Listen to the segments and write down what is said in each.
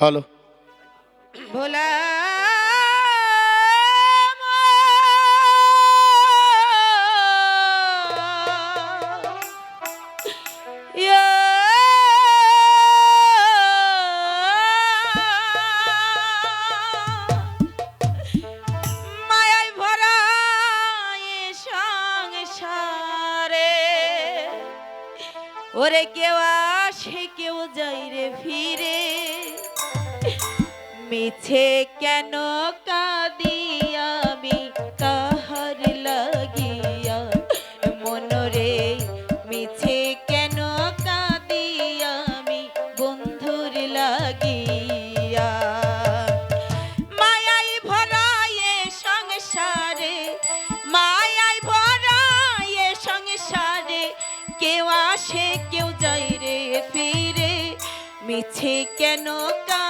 Hello. ভোলা ওরে কেউ আসে কেউ যাই রে ফিরে। মিছে কেন কাঁদি আমি? কাহার লাগিয়া? মনরে মিছে কেন কাঁদি আমি? বন্ধুর লাগিয়া। মায়াই ভরায়ে সংসারে, মায়াই ভরায়ে সংসারে, কেউ আসে, কেউ যাই রে ফিরে। মিছে কেন কাঁদি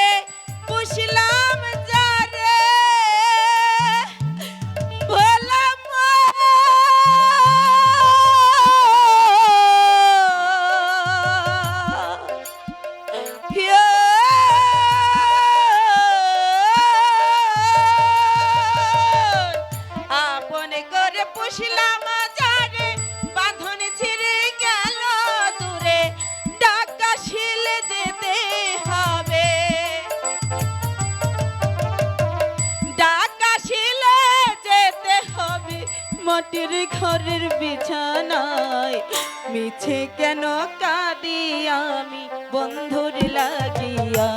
পুষলাম যারে বাঁধন ছিঁড়ে গেল দূরে, ডাকা শিলে যেতে হবে। ডাকা শিলে যেতে হবে, মাটির ঘরের বিছানায়। মিছে কেন কাঁদি আমি, বন্ধুর লাগিয়া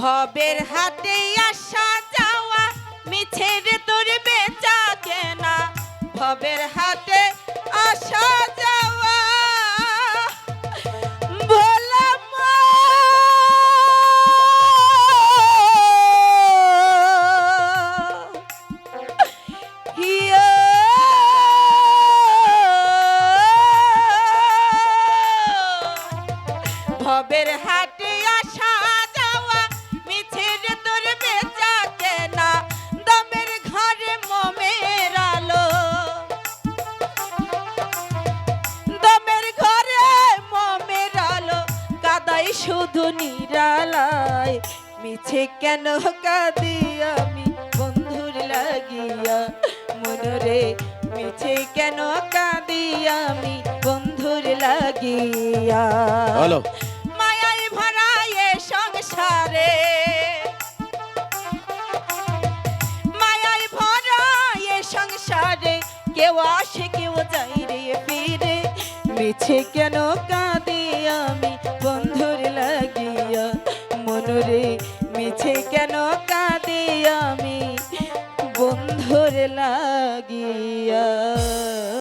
ভবের হাতে আসা যাওয়া মিছের তোর বেচা কেনা। ভবের হাতে আসা যাওয়া ভবের হাটে শুধু নিরালায় মিছে কেন কাঁদি আমি? বন্ধুর লাগিয়া মনরে মিছে কেন কাঁদি আমি? বন্ধুর লাগিয়া মায়াই ভরায়ে সংসারে মায়াই ভরায়ে সংসারে কেউ আসে কেউ যাই রে ফিরে মিছে কেন কাঁদি মনরে মিছে কেন কাঁদি আমি? বন্ধুর লাগিয়া।